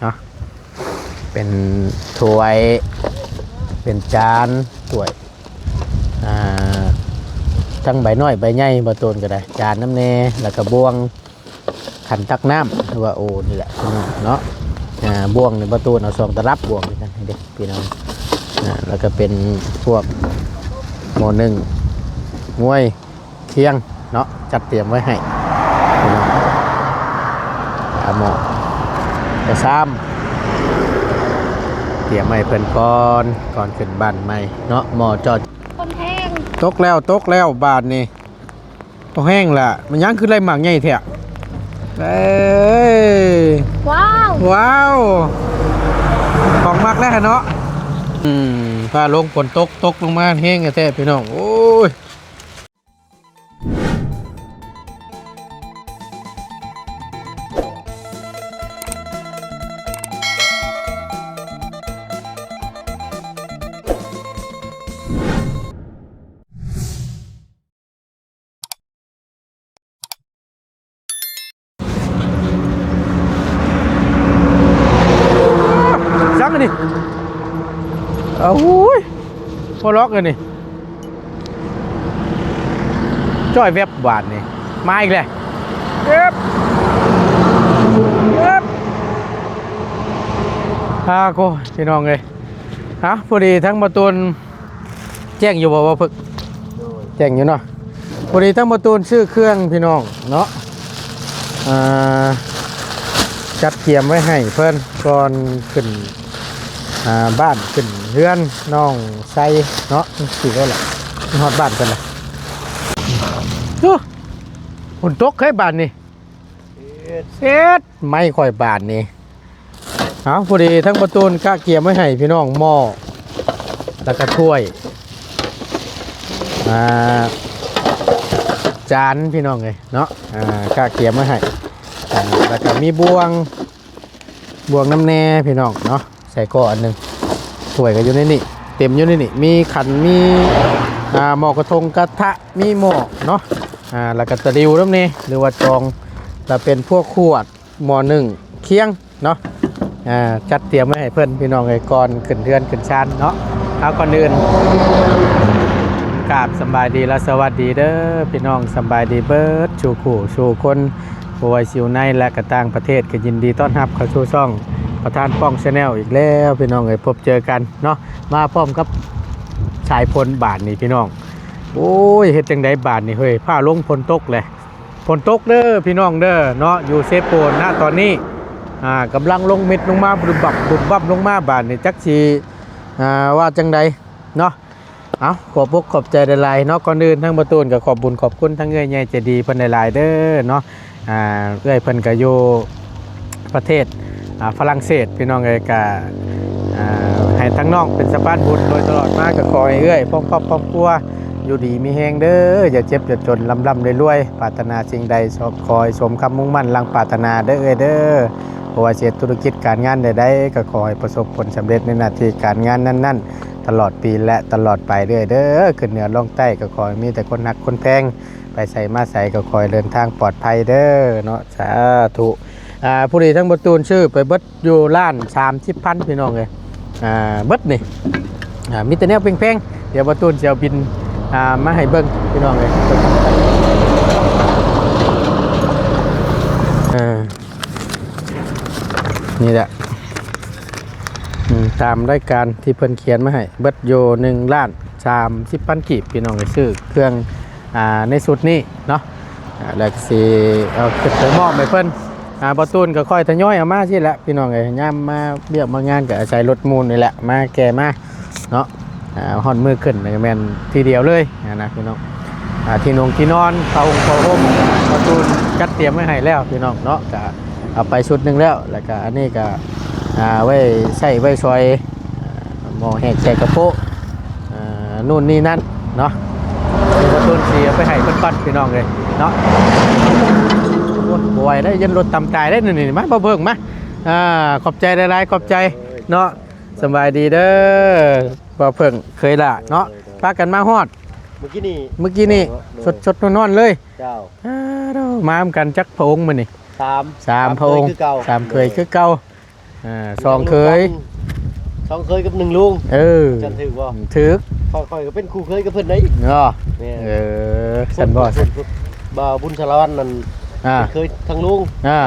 เนาะเป็นถ้วย เป็นจานถ้วยอ่าทั้งใบน้อยใบใหญ่บ่ตูนก็ได้ จานน้ำแน่แล้วก็บวงขันตักน้ำหรือว่าโอ้นี่แหละพี่น้องเนาะอ่าบวงนี่บ่ตูนเอาสองตะรับบวงนี่กันให้เด็กพี่น้องอ่าแล้วก็เป็นพวกหม้อนึ่งมวยเคียงเนาะจัดเตรียมไว้ให้พี่น้องอาหม้อ กระซ้ำเตรียมไว้เพิ่นก่อนก่อนขึ้นบ้านใหม่เนาะหม้อจอดคนแห้งตกแล้วตกแล้วบาทนี่พอแห้งละมันยังคือไรหมากใหญ่แท้เอ้ยว้าวว้าวของมักแล้วเนาะอืมฟ้าลงฝนตกตกลงมาแห้งแท้พี่น้องโอ้ย เอาอุ้ยพอล็อกกันนี่จ้อยแวบบาทนี่มาอีกแล้วเย็บเย็บฮาโกพี่น้องเลยฮะพอดีทั้งประตูนแจ้งอยู่บ่ว่าพึกแจ้งอยู่เนาะพอดีทั้งประตูนซื้อเครื่องพี่น้องเนาะอ่าจัดเตรียมไว้ให้เพื่อนก่อนขึ้น อ่าบ้านขึ้นเรือนน้องไซเนาะสี่ก็แหละฮอดบ้านกันเลยโอ้หุ่นตกให้บ้านนี่เซ็ดไม่ค่อยบ้านนี่เอาพอดีทั้งประตูนกะเกียมไว้ให้พี่น้องหม้อแล้วก็ถ้วยอ่าจานพี่น้องเลยเนาะอ่ากะเกียมไว้ให้แล้วก็มีบวงบวงน้ำแน่พี่น้องเนาะ ส่ก้ออันหนึ่งถ้วยก็อยู่ในนี่เต็มอยู่ในนี่มีขันมีอ่าหม้อกระทงกระทะมีหม้อเนาะอ่าแล้วก็ตะดิวน้ำนี่หรือว่าจองแล้วเป็นพวกขวดหม้อหนึ่งเคียงเนาะอ่าจัดเตรียมไว้ให้เพื่อนพี่น้องไอ้ก่อนขึ้นเทือนขึ้นชานเนาะเอาก่อนอื่นกราบสบายดีและสวัสดีเด้อพี่น้องสบายดีเบิร์ดชูขู่ชูคนผู้ไวซิวในและกระต่างประเทศก็ยินดีต้อนรับเข้าสู่ช่อง ประธานป้องชาแนลอีกแล้วพี่น้องเอ้ยพบเจอกันเนาะมาพร้อมกับชายพลบาทนี่พี่น้อง โอ้ยเฮ็ดจังไดบาทนี่เฮ้ยผ้าลงพลตกเลยพลตกเด้อพี่น้องเด้อเนาะอยู่เซฟโปนณตอนนี้อ่ากำลังลงเม็ดลงมาบุบบับบุบบับลงมาบาทนี่จักสีอ่าว่าจังใดเนาะเอาขอบอกขอบใจหลายๆเนาะก่อนอื่นทั้งประตูนก็ขอบบุญขอบคุณทั้งเงยใหญ่ใจดีเพิ่นหลายเด้อเนาะอ่าเอื้อยเพิ่นก็อยู่ประเทศ ฝรั่งเศสพี่น้องเอ้ยก็อ่าให้ทั้งน้องเป็นสะพานบุญโดยตลอดมาก็ขอให้เอื้อยพ่อครอบครอบครัวอยู่ดีมีแฮงเด้ออย่าเจ็บอย่าจนลำลำรวยๆปรารถนาสิ่งใดสอบคอยสมคำมุ่งมั่นลังปรารถนาเด้อเอ้ยเด้อเพราะว่าเสียธุรกิจการงานใดๆก็ขอให้ประสบผลสำเร็จในหน้าที่การงานนั้นๆ ตลอดปีและตลอดไปเด้อเด้อขึ้นเหนือลงใต้ก็ขอให้มีแต่คนหักคนแพงไปใส่มาใส่ก็คอยเดินทางปลอดภัยเด้อเนาะสาธุ อ่าผู้ดีทั้งประตูนชื่อไปเบิดอยู่ล้านสามสิบพันพี่น้องเลยอ่าเบิดนี่อ่ามีแต่แนวเพ่งๆเดี๋ยวประตูนจะเอาบินอ่ามาให้เบิ้งพี่น้องเลยนี่แหละตามรายการที่เพิ่นเขียนมาให้เบิดโยหนึ่งล้านสามสิบพันกีบพี่น้องเลยซื้อเครื่องอในสุดนี้เนาะแล้วก็สิเอาขึ้นไปมอบให้เพิ่น อ่าประตูนก็ค่อยทยอยเอามาสิแหละพี่น้องเอ้ยย่ามาเบี้ยมางานก็อาศัยรถมูลนี่แหละมาแก่มาเนาะอ่าฮอนมือขึ้นก็แม่นทีเดียวเลยนะพี่น้องอ่าที่นงที่นอนเขาหงเขาห่มประตูนจัดเตรียมไว้ให้แล้วพี่น้องเนาะก็เอาไปชุดหนึงแล้วแล้วก็อันนี้ก็อ่าไว้ใช้ไว้ซอยอ่าหม้อแห้งแช่กระโปะอ่นู่นนี่นั่นเนาะประตูนเสียไปให้เพิ่นปัดพี่น้องเลยเนาะ โอ้ยบ่ไหวได้ยันรถตำตายได้หนึ่งนี่มาบ่เบิ่งมาอ่าขอบใจหลายๆขอบใจเนาะสำบายดีเด้อบ่เพิ่งเคยล่ะเนาะพากันมาฮอดเมื่อกี้นี่เมื่อกี้นี่สดสดๆนอนๆเลยเจ้าอ้าวมามกันจักพระองค์มื้อนี่สามสามพระองค์คือเก่าสามเคยคือเก่าอ่าสองเคยสองเคยกับหนึ่งลุงเออจันถือบ่ถึกค่อยๆก็เป็นคู่เคยกับเพิ่นได้เนาะแม่เออสันบ่พุ่พุ่พุ่บ่าวบุญสารวัตรนั่น อ่าเป็นเคยทั้งลุงอ่า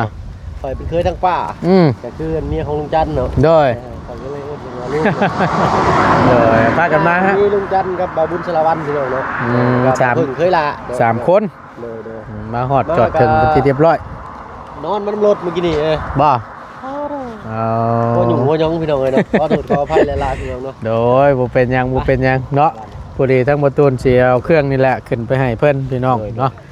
ข่อยเป็นเคยทั้งป้าอืมแต่คือเมียของลุงจันทร์เนาะโดยเออข่อยก็เลยเอิ้นว่าลุงโดยพากันมาฮะ มีลุงจันทร์กับบ่าวบุญสารวัตรพี่น้องเนาะอืมกับสาม เพิ่งเคยละสามคนเด้อเด้อ อืมมาหอดจอดถึงเป็นที่เรียบร้อยนอนมันำรถเมื่อกี้นี่เออบ่เอาหัวหยุ่งหัวหยองพี่น้องเลยเนาะขอโทษขออภัยหลายๆพี่น้องเนาะ โดยบ่เป็นหยังบ่เป็นหยังเนาะผู้ดีทั้งประตูนสิเอาเครื่องนี่แหละขึ้นไปให้เพิ่นพี่น้องเนาะอ่า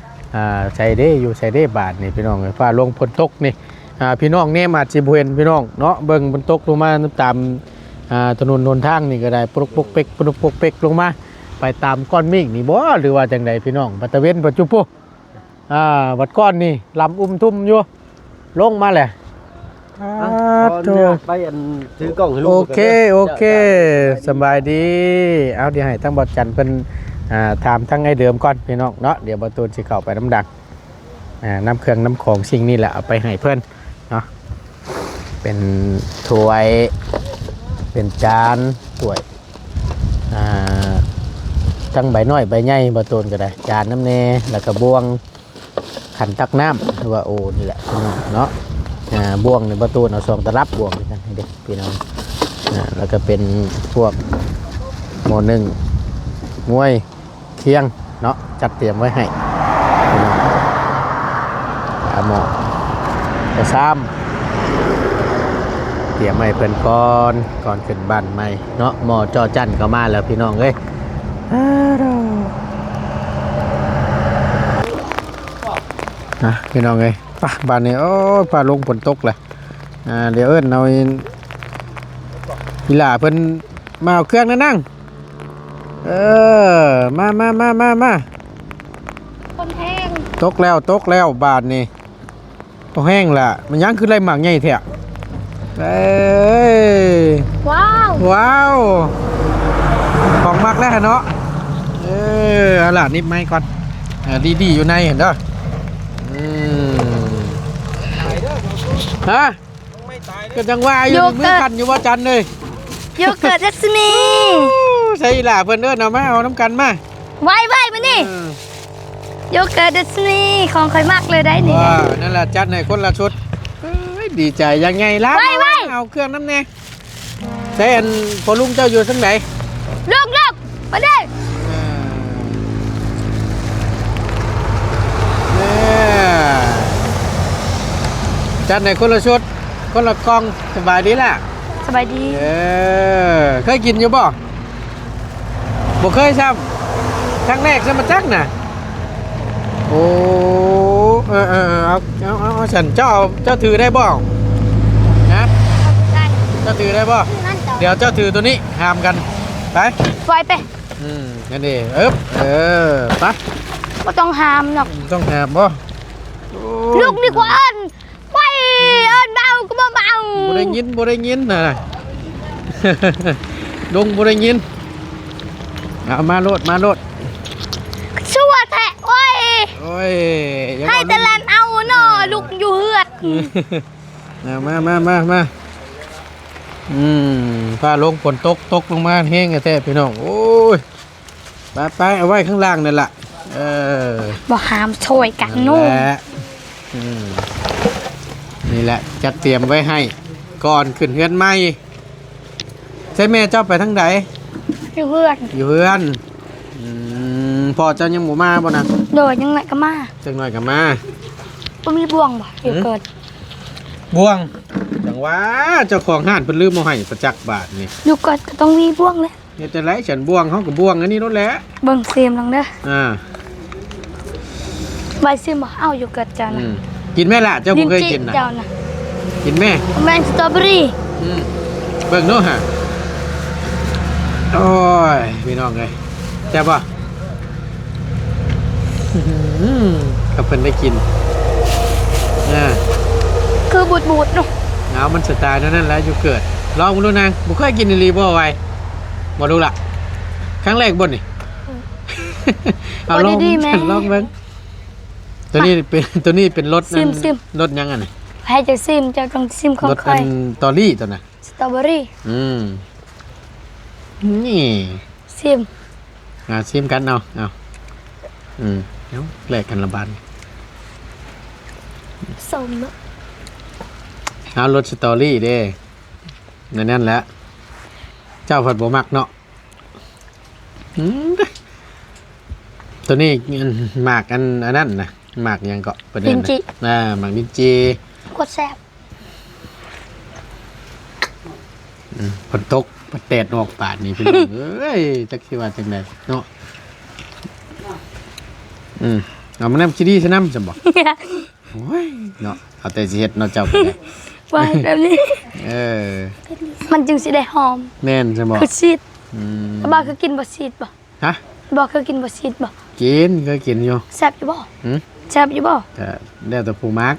ใช้ได้อยู่ใช้ได้บาทนี่พี่น้องเอ้ยฟ้าลงฝนตกนี่อ่าพี่น้องแนมอาจสิบ่เห็นพี่น้องเนาะเบิ่งฝนตกลงมาตามอ่าถนนหนทางนี่ก็ได้ปลุกปลุกเป๊กปลุกปลุกเป๊กลงมา ไปตามก้อนเมฆนี่บ่หรือว่าจังใดพี่น้องปัตตะเวนปัจจุบันอ่าวัดก้อนนี่ลำอุ้มทุ่มอยู่ลงมาแหละอะอ่าขออโธ่นุญาตไปอันถือกล้องให้ลูกโอเคโอเคสจ้าบายดี เอาเดี๋ยวให้ทั้งบอดจันทร์เพิ่น อ่าถามทั้งไอ้เดิมก่อนพี่น้องเนาะเดี๋ยวบอตูสิเข้าไปน้ำดังอ่าน้ำเครื่องน้ำของสิ่งนี้แหละเอาไปให้เพื่อนเนาะเป็นถ้วยเป็นจานถ้วยอ่าทั้งใบน้อยใบใหญ่บอตูก็ได้จานน้ำเนแล้วก็บวงขันตักน้ำหรือว่าโอนี่แหละพี่น้องเนาะอ่าบ่วงในประตูเอาสองตะรับบ่วงกันให้เด็กพี่น้องอ่าแล้วก็เป็นพวกหมอหนึ่งมวย คียงเนาะจัดเตรียมไว้ให้น้องอาหมอกระซ้ำเตรียมไว้เพิ่นก่อนก่อนขึ้นบ้านใหม่เนาะหมอจอจันก็มาแล้วพี่น้องเอ้ยอ้าวนะพี่น้องเอ้ยป่ะบ้านนี้โอ้ป่าลงฝนตกเลยอ่าเดี๋ยวเอิ้นเอาอีอีหล่าเพิ่นมาเอาเครื่องนั่นนั่ง เออ มามามามามาคนแห้งตกแล้วตกแล้วบาทนี่ก็แห้งละมันยังคือไรหมากใหญ่แท้เอ้ยว้าวว้าวของมักแล้วเนาะเออเอาล่ะนิบไม้ก่อนอ่าดีๆอยู่ในเห็นเด้ออืมฮะก็จังว่าอยู่นี่มือกันอยู่ว่าจันเลยโยเกิร์ตดัชนี ใช่ล่ะเพิ่นเด้อเอามาเอาน้ำกันมาไว้ไว้มานี่เออโยเกิร์ตดัชนีของใครมากเลยได้นี่ว้านั่นแหละจัดให้คนละชุดเอ้ยดีใจยังไงล่ะไว้ไว้เอาเครื่องน้ำแน่ใช่อันพอลุงเจ้าอยู่ทั้งไหนลูกลูกมาดิเนี่ยจัดในคนละชุด คนละกล่องสบายดีแหละสบายดี เออ เคยกินอยู่บ่ บ่เคยซ้ำครั้งแรกใช่มาจักน่ะ โอ้เออเออเออเอาเอาเอาเอาฉันเจ้าเอาเจ้าถือได้บ่นะได้เจ้าถือได้บ่นั่นต่อเดี๋ยวเจ้าถือตัวนี้ห้ามกันไปไว้ไปอืมนั่นเองเอ๊บเออไปไม่ต้องหามหรอกต้องห้ามบ่โอ้ยลูกดีกว่าเอิญไว้เอิญเบาก็บ่เบาบ่ได้ยินบ่ได้ยินน่ะดงบ่ได้ยิน เอามาโลดมาโลดชั่วแท้โอ้ยโอ้ยอย่าให้บอกแต่แลนเอาหน่อลูกอยู่เหือดเอามามามามาอืมฟ้าลงฝนตกตกลงมาแห้งแท้ๆพี่น้องโอ้ยไปไปเอาไว้ข้างล่างนั่นล่ะเออบ่หามช่วยกันนู่นแหละอืมนี่แหละจัดเตรียมไว้ให้ ก่อนขึ้นเฮือนใหม่ใช่แม่เจ้าไปทั้งใด อยู่เหือดอยู่เฮือนอืมพ่อเจ้ายังหมูมาบ่นะโดดยังไงก็มาจังหน่อยกับมาบ่มีบ่วงบ่โยเกิร์ตบ่วงจังหว่าเจ้าของห้านเพิ่นลืมมาให้ประจักษ์บาทนี่โยเกิร์ตก็ต้องมีบ่วงเลยเฮ็ดจังไรฉันบ่วงเฮาก็บ่วงอันนี้นั่นแหละเบิ่งเสียมลังเด้ออ่าใบซิมบ่เอาโยเกิร์ตเจ้าอืนะมกินแม่ล่ะเจ้าบ่เคยกินน่ะเจ้านะกินแม่แมนสตรอเบอรี่อืมเบิ่งโน้ฮะ โอ้ยพี่น้องเลยแซ่บป่ะอื้อหือกับเพิ่นได้กินอ่าคือบูดบูดๆเนาะเอามันสไตล์นั้นนั่นแหล้วอยู่เกิดลองมาดูนางบุเคยกินอีหลีบ่ไว้บ่ดูละครั้งแรกบ่นี่เอาลองฉันลองเบิ่งตัวนี้เป็นตัวนี้เป็นรสนั่นรสยังไงฮให้เจะซิมเจะต้องซิมของรถค่อัอยนตอรี่ตัวน่ะสตรอเบอรี่ อืม นี่ซิมอ่าชิมกันเอาเอาอืมเดี๋ยวแลกกันละบาทสมเนอะเอารถสตอรี่เด้นั่นนั่นแหละเจ้าผัดบ่มักเนาะอืมตัวนี้อันหมากอันอันนั้นนะหมากหยังเกาะประเด็นลินนะจิอ่าหมากลินจีกดแซ่บ อืม ฝนตกประแดดออกปาดนี่พี่น้องเอ้ยจักสิว่าจังไดเนาะอืมเอามานํคิดดีซะนำจะบอกโอ้ยเนาะเอาแต่สิเฮ็ดเนาะเจ้าก็ได้ไว้แบบนี้ เออ มันจึงสิได้หอม แม่นใช่บ่คือซีดอืมบอกคือกินบ่ซีดบ่ฮะบอกคือกินบ่ซีดบ่กินก็กินอยู่แซ่บอยู่บ่หืมแซ่บอยู่บ่แต่แล้วแต่ผู้มัก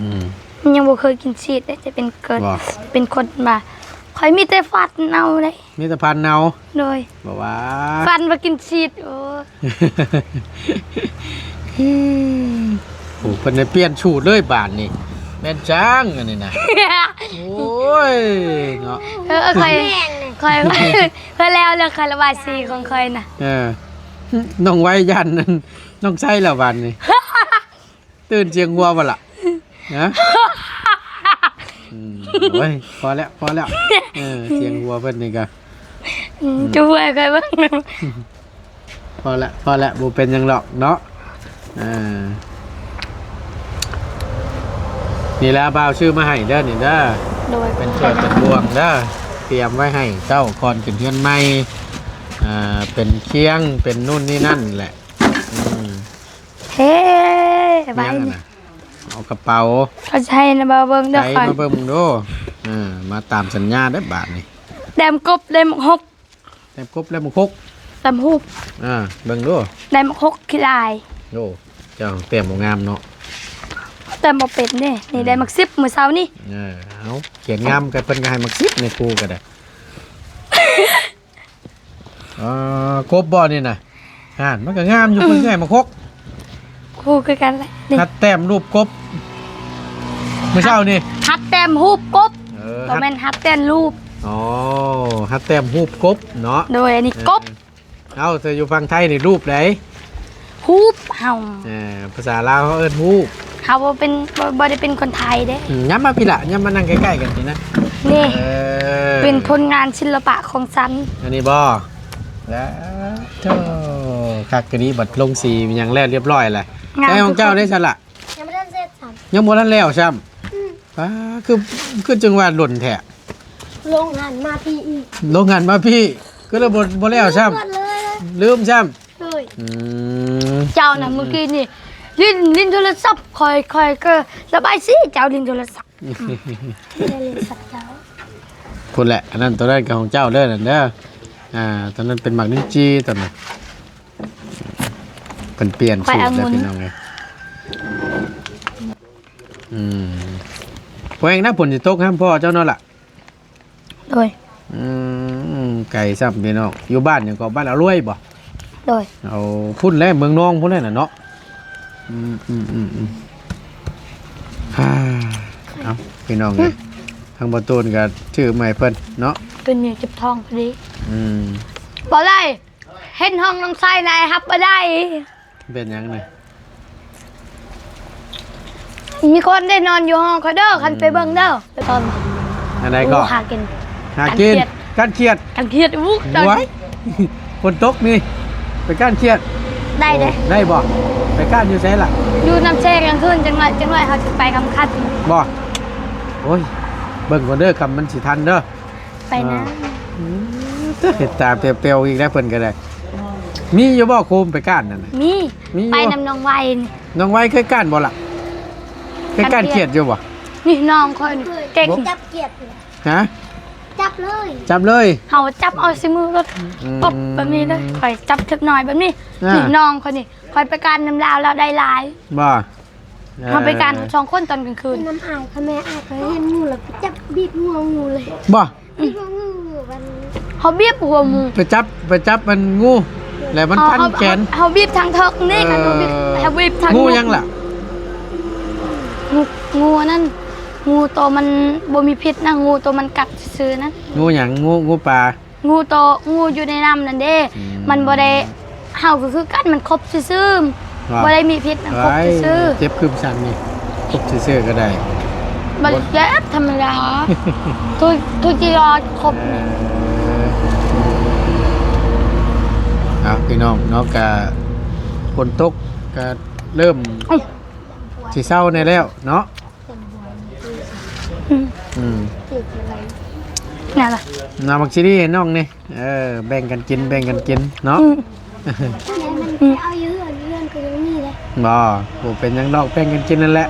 อืมยังบ่เคยกินซีดเลยจะเป็นเกิดบ่เป็นคนมา ข่อยมีแต่ฟันเอาเลยมีแต่พันเนาโดย บอกว่า ฟันมากินซีดโอ้ยโอ้เพิ่นได้เปลี่ยนชูดเลยบาทนี่แม่นจังอันนี้นะโอ้ยเนาะเออค่อยค่อยค่อยแล้วแล้วค่อยระบายสีของค่อยน่ะ เออน้องไว้ยันนั่นน้องใช่แล้วบาทนี่ตื่นเจียงวัวบ่ล่ะนะอืมโอ้ยพอแล้วพอแล้ว เออเจียงวัวเพิ่นนี่ก็อืมจะช่วยค่อยเบ้างพอละพอละบ่เป็นหยังหรอกเนาะอ่านี่แหละบ่าวชื่อมาให้เด้อนี่เด้อโดยเป็นช่วยเป็นบ่วงเด้อเตรียมไว้ให้เจ้าก่อนขึ้นเฮือนใหม่อ่าเป็นเคียงเป็นนู่นนี่นั่นแหละอืมเฮ้ไปยังอะนะ เอากระเป๋าเขาใช้นะบ่าวเบิ่งเด้อใช้ค่อยมาเบิ่งมึงดูอ่ามาตามสัญญาได้อบาทนี่แดมกบแดมหกแต้มครบแล้วมึงคกแดมฮูบอ่าเบิ่งดูแดมหกขี้ลายโอ้เจ้าเตรียมบ่งามเนาะแต่บ่เป็นเด้นี่ได้มัก10มื้อเช้านี่เออเอาเขียนงามกันเพิ่นก็ให้มักซิบในครูก็ได้อ่ากบบ่นี่น่ะอ่านมันก็งามอยู่เพิ่นก็ให้มาคก คู่คือกันแหละนี่หัดแต้มรูปกบเมื่อเช้านี่ฮัดแต้มฮูบกบเออบ่หัดแม่นฮัดแต้มรูป อ๋อหัดแต้มรูปกบเนาะโดยอันนี้กบเอ้าเธออยู่ฝั่งไทยนี่รูปไหนฮูบเฮาเออภาษาลาวเขาเอิ้นรูปเฮาบ่เป็นบ่บ่ได้เป็นคนไทยเด้อืมย้ำมาพี่ละย้ำมานั่งใกล้ๆกันสินะนี่ เออเป็นผลงานศิลปะของฉันอันนี้บ่แล้วเจ้าคักกะนี้บัดลงสีมันยังแล้วเรียบร้อยแหละ งานใช่ของเจ้าได้สละยังไม่ได้เสร็จสามยังบ่ทันแล้วซ้ำป้าคือคือจังหว่าหล่นแท้ลงหันมาพี่อีกโรงงานมาพี่ ก็เลยบ่บ่แล้วซ้หมดเลยนะำลืมซ้เฮ้ยำอืมเจ้าน่ะเมื่อกี้นี่ลิ้นลิ้นโทรศัพท์คอยคอยก็ระบายสิเจ้าลิ้นโทรศัพท์ไม่ได้เรียนสักเจ้าพุ่นแหละอันนั้นตัวนั้นก็ของเจ้าเด้อนั่นเด้ออ่าตอนนั้นเป็นหมักลิ้นจีตอนนั้น เพิ่นเปลี่ยนสูตรแล้วพี่น้องไงอืมพวกเองนะผลสิตกห้ามพ่อเจ้าเนาะล่ะโดยอืมไก่ซ้ำพี่น้องอยู่บ้านอย่างก็บ้านเอารวยบ่โดยเอาพุ่นแล้วเมืองน้องพุ่นแล้วน่ะเนาะอืมอืมอืมอืมฮ่าเอาพี่น้องเลยทางประตูนก็ชื่อใหม่เพิ่นเนาะเป็นเนี่ยเจ็บท้องพอดี อืมบ่ได้เห็นห้องน้องไส้นายครับบ่ได้ เป็นหยังไงมีคนได้นอนอยู่ห้องคอยเด้อคันไปเบิ่งเด้อไปตอนอันไหนก็โอ้หากินหากินการเครียดการเครียดกันเครียดวุกตอนไว้ฝนตกนี่ไปก้านเครียด ได้เด้โอ้ได้บ่ไปก้านอยู่ไสล่ะอยู่น้ำแช่กลางคืนจังหน่อยจังหน่อยเขาจะไปคำคัดบ่โอ้ยเบิ่งก่อนเด้อคำมันสิทันเด้อไปนะเห็ดตาเปรียวๆอีกแล้วเพิ่นก็ได้ มีอยู่บ่โคมไปก้านนั่นน่ะ มีมีอยู่ ไปนำน้องไวนี่น้องไว้เคยก้านบ่ล่ะเคยก้านเครียดอยู่บ่นี่น้องคอยนี่เก่งจับเกียรติเลยฮะจับเลยจับเลยเขาจับเอาสิมือรถอืม ปบแบบนี้เลยคอยจับถึกหน่อยแบบนี้อ่านี่ นี่น้องคนนี้คอยไปการน้ำลาวแล้วได้หลายบ่เขาไปการสองคนตอนกลางคืน น้ำอายค่ะแม่อายเคยเห็นงูแล้วไปจับบีบงูงูเลยบ่บีบงูงูมันเขาบีบหัวหมูไปจับไปจับมันงู แล้วมันเขาพันเขาแขนเขาบีบทางเทิกนี่ค่ะเขาบีบเขาบีบทางงูยังล่ะงงูงูนั่นงูตัวมันบ่มีพิษนะงูตัวมันกัดซื้อๆนะงูหยังงูงูปลางูตัวงูอยู่ในน้ำนั่นเด้อืมมันบ่ได้เห่าก็คือกันมันครบซื่อๆว่าบ่ได้มีพิษนะครบไว้ซื่อเจ็บคืมชันนี่ครบซื่อๆก็ได้ๆบ่เจ็บธรรมดาทุกทุกจีรอครบนี่ ครับ พี่น้องเนาะกะฝนตกก็เริ่มเอ้ยสิเศร้าในแล้วเนาะอืมอืมติดอะไรนั่นล่ะนาบักชิรี่น้องนี่เออแบ่งกันกินแบ่งกันกินเนาะอืมแล้วมันเอาเยอะเรื่องก็ยังมีเลยบ่โอ้เป็นหยังดอกแบ่งกันกินนั่นแหละ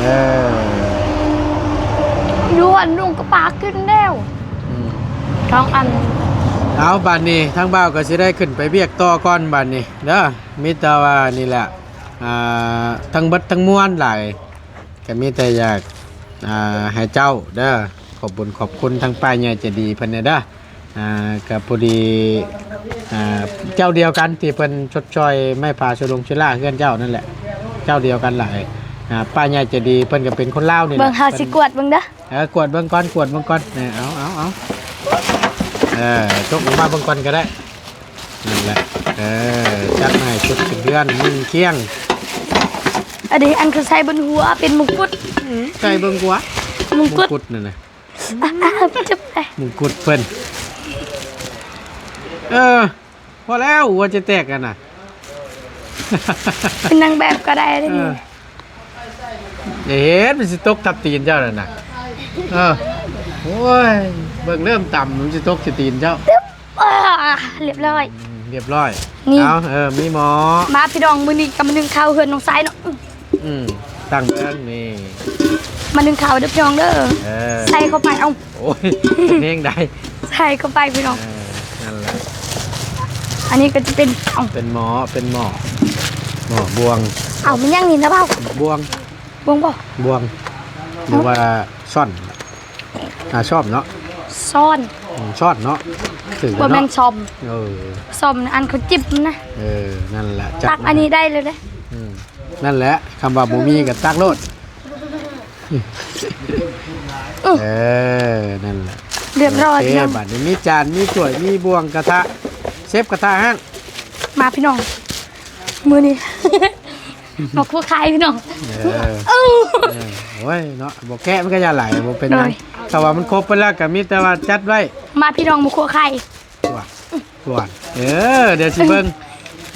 เออด้วนลุงก็ปากขึ้นแล้วอืมท้องอัน เอาบัดนี้ทางบ่าวก็สิได้ขึ้นไปเบียกต่อก่อนบัดนี้เด้อมีแต่ว่านี่แหละอ่าทั้งเบิดทั้งมวลหลายก็มีแต่อยากอ่าให้เจ้าเด้อขอบคุญขอบคุณทางป้ายใหญ่ใจะดีเพิ่นเน่ยเด้ออ่าก็พอดีอ่าเจ้าเดียวกันที่เพิ่นชดชอยไม่พาชลงชล่าเพื่อนเจ้านั่นแหละ เจ้าเดียวกันหลายอ่าป้าใหญ่ใจะดีเพิ่นก็เป็นคนลาวนี่แหละเบิ่งหาสิกวดเบิ่งเด้อ เออกวดเบิ่งก่อนกวดเบิ่งก่อนเนี่ยเอาเอาเอา เออจกออกมาเบิ่งก่อนก็ได้นั่นแหละเออจัดให้ชุดเดือนมึงเคียงอันนี้อันเขาใส่บนหัวเป็นมงกุฎไก่เบิ่งกวะมมงงกุฎกุฎนั่นน่ะอะอะจับไปมงกุฎเพิ่นเออพอแล้วหัวจะแตกกันน่ะเป็นนางแบบก็ได้เลเอยออย่าเห็นมันสิตกทับตีนเจ้านั่นน่ะเออ โอ้ย เบิ่งเริ่มต่ำมันสิตกสิตีนเจ้าอ่าเรียบร้อยอืมเรียบร้อยนี่ เอาเออ มีหมอ มาพี่ดองมือนี้กับมานึงข้าวเฮือนน้องซ้ายเนาะอื้ออืมตั้งเรื่องนี่ มานึงข้าวเด้อพี่น้องเด้อเออ ใส่เข้าไปเอาโอ้ยเน่งได้ใส่เข้าไปพี่น้อง เออนั่นแหละ อันนี้ก็จะเป็นเอาเป็นหมอ เป็นหมอ หมอบวง เอามันยังนี่นะเปล่าบวงบวงบ่บวงหรือว่าซ่อน อ่าชอบเนาะซ่อนอืมชอดเนาะถือบ่แม่นเนาะซอมเออซอมนะอันเขาจิบนะ เออนั่นแหละตักอันนี้ได้เลยเด้ออืมนั่นแหละคำว่าบ่มีกับตักโลดเออนั่นแหละ เรียบร้อยโอเคพี่น้องบัดนี้มีจาน มีถ้วย มีบวงกระทะเชฟกระทะฮะมาพี่น้องมือนี้ มาคู่คายพี่น้อง เออเอ้า เออโอ้ยเนาะบ่แกะมันก็อย่าไหลบ่เป็นหยังเลยถ้าว่ามันครบไปแล้วก็มีแต่ว่าจัดไว้มาพี่น้องมาคู่คายตัวตัวเออเดี๋ยวสิเบิ่ง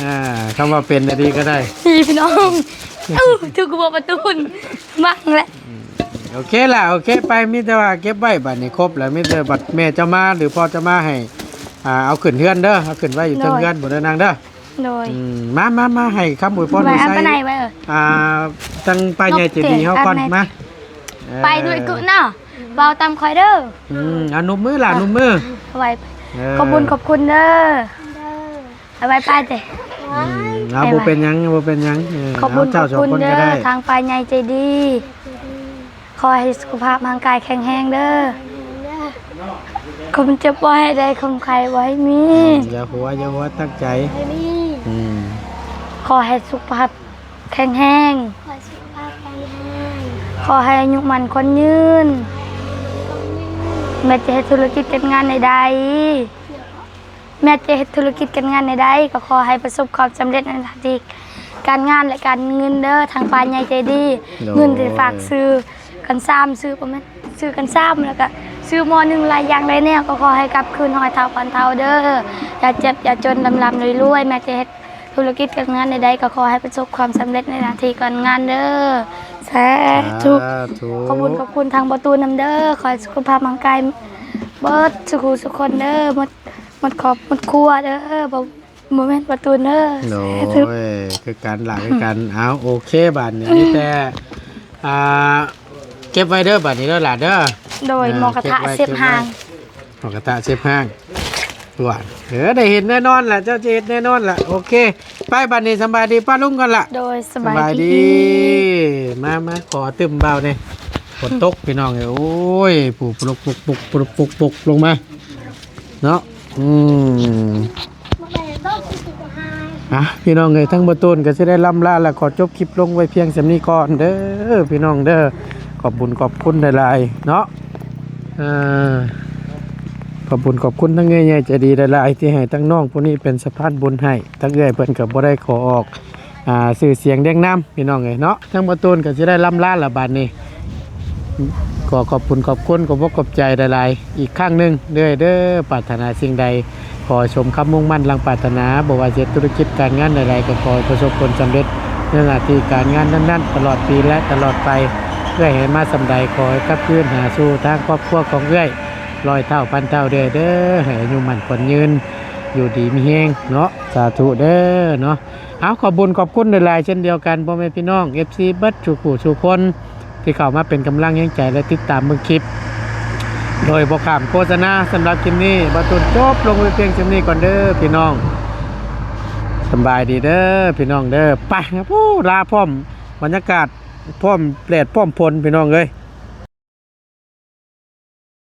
อ่าคำว่าเป็นได้ดีก็ได้ พี่พี่น้องเอ้าถูกกระบอกประตูนมั่งแหละโอเคล่ะโอเคไปมีแต่ว่าเก็บไว้บัดนี้ครบแล้วมีแต่บัดแม่จะมาหรือพ่อจะมาให้อ่าเอาขึ้นเฮือนเด้อเอาขึ้นไว้อยู่เทิงเฮือนบ่ได้นางเด้อ โดยอืมมามามาให้คำอวยพรไปอันใส่ไปไหนไว้เออ อ่าตั้งป้ายใหญ่เจดีย์เฮาก่อนอันไหนมาไปด้วยกุเนาะเบาตามคอยเด้ออืมอะนุ่มมือล่ะนุ่มมือเอาไว้เขอบคุณขอบคุณเด้อเด้อเอาไว้ไปเด้อืมเอาบ่เป็นหยังบ่เป็นหยังเออขอบคุณเาขเจ้าอบสองคุณคนเด้ก็อได้ทางฝ่ายใหญ่ใจดี ขอให้สุขภาพร่างกายแข็งแรงเด้อเด้อคมเจ็บบ่ให้ได้คมใครบ่ให้มี อย่าหัวอย่าหัวตั้งใจไอ้นี่อืม ขอให้สุขภาพแข็งแรงขอสุขภาพแข็งแรงขอให้อายุมันคนยืนแม่จะเฮ็ดธุรกิจการงานใดๆแม่จะเฮ็ดธุรกิจการงานใดๆก็ขอให้ประสบความสำเร็จในหน้าที่การงานและการเงินเด้อทางปานใหญ่ใจดี เงินที่ฝากซื้อกันซ้ำซื้อประมาณซื้อกันซ้ำแล้วก็ซื้อหมอหนึ่งหลายอย่างหลายแนวก็ขอให้กลับคืนหอยเท่าพันเท่าเด้ออย่าเจ็บอย่าจนลำลำรวยๆแม่จะเฮ็ด ธุรกิจการงานใดๆก็ขอให้ประสบความสำเร็จในหน้าที่การงานเด้อสาธุสาธุขอบคุณขอบคุณทางประตูนำเด้อขอให้สุขภาพร่างกายเบิดสุขุสุขคนเด้อหมดหมดขอบหมดครัวเด้อบ่โมเมนต์ประตูเด้อโอ้สาธุ ยคือการหลักคือการเอาโอเคบัดนี้มีแต่อ่าเก็บไว้เด้อบัดนี้เด้อหลานเด้อโดยเออหมอกระทะเก็บไว้เสียบเก็บไว้หางหมอกระทะเชฟห้าง ตัวเออได้เห็นแน่นอนแหละเจ้าจะเห็นแน่นอนแหละโอเค ไปบัดนี้สำบายดีป้าลุงก่อนละโดยสสบายบายดีดี มามาขอตึมเบาเนี่ยฝนตกพี่น้องเอ้ยโอ้ยปุกปุกปุกปุกปุกปุกปุกลงมาเนาะอืมบ่ได้ต้องสุขภาพอะพี่น้องเอ้ยทั้งบ่ตูนก็สิได้ล่ำลาแล้วขอจบคลิปลงไว้เพียงสำนี้ก่อนเด้อพี่น้องเด้อขอบบุญขอบคุณหลายๆเนาะอ่า ขอบบุญขอบคุณทั้งเอ้ยใหญ่ใจดีหลายๆที่ให้ทั้งน้องผู้นี้เป็นสะพานบุญให้ทั้งเอ้ยเพิ่นก็บ่ได้ขอออกอ่าสื่อเสียงเรียงน้ำพี่น้องเอ้ยเนาะทั้งบ่ตูนก็สิได้ล่ำลาละบาดนี้ก็ขอบคุณขอบคุณขอบอกขอบใจหลายๆอีกครั้งหนึ่งเด้อเด้อปรารถนาสิ่งใด ขอชมคำมุ่งมั่นลังปรารถนาบอกว่าเจ็ธุรกิจการงานใดๆก็ขอประสบผลสำเร็จในหน้าที่การงานนั้นๆ ตลอดปีและตลอดไปเพื่อให้มาสำใดขอให้กลับคืนหาสู่ทางครอบครัวของเอื้อย ลอยเท่าพันเท่าเด้อเด้อให้อายุมันคนยืน อยู่ดีมีแฮงเนาะสาธุเด้อเนาะเอาขอบุญขอบคุณหลายๆเช่นเดียวกันพ่อแม่พี่น้อง FC เบิดชูผู้ชูคน ที่เข้ามาเป็นกำลังแห่งใจและติดตามมือคลิป โดยบอขามโฆษณาสำหรับคลิปนี้บรรทุนจบลงไปเพียงคลิปนี้ก่อนเด้อพี่น้องสบายดีเด้อพี่น้องเด้อไปครับผู้ลาพร้อมบรรยากาศพร้อมเปลดพร้อมพลพี่น้องเอ้ย